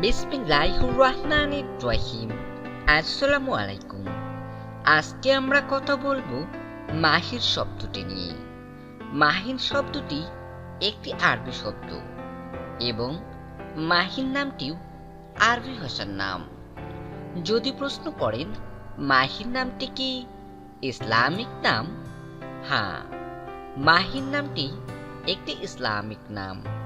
বিসমিল্লাহির রহমানির রহিম। আসসালামু আলাইকুম আজকে আমরা কথা বলব মাহির শব্দটি নিয়ে। মাহির শব্দটি একটি আরবি শব্দ এবং মাহির নামটিও আরবি ভাষার নাম। যদি প্রশ্ন করেন, মাহির নামটি কি ইসলামিক নাম? হ্যাঁ মাহির নামটি একটি ইসলামিক নাম।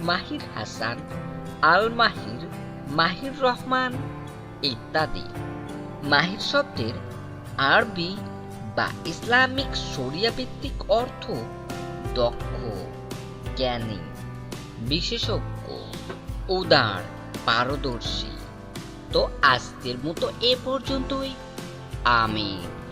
মাহির হাসান, আল মাহির মাহির রহমান ইত্যাদি। মাহির শব্দের আরবি বা ইসলামিক শরিয়া ভিত্তিক অর্থ দক্ষ, জ্ঞানী, বিশেষজ্ঞ, উদার, পারদর্শী। তো আজকের মতো এ পর্যন্তই। আমিন।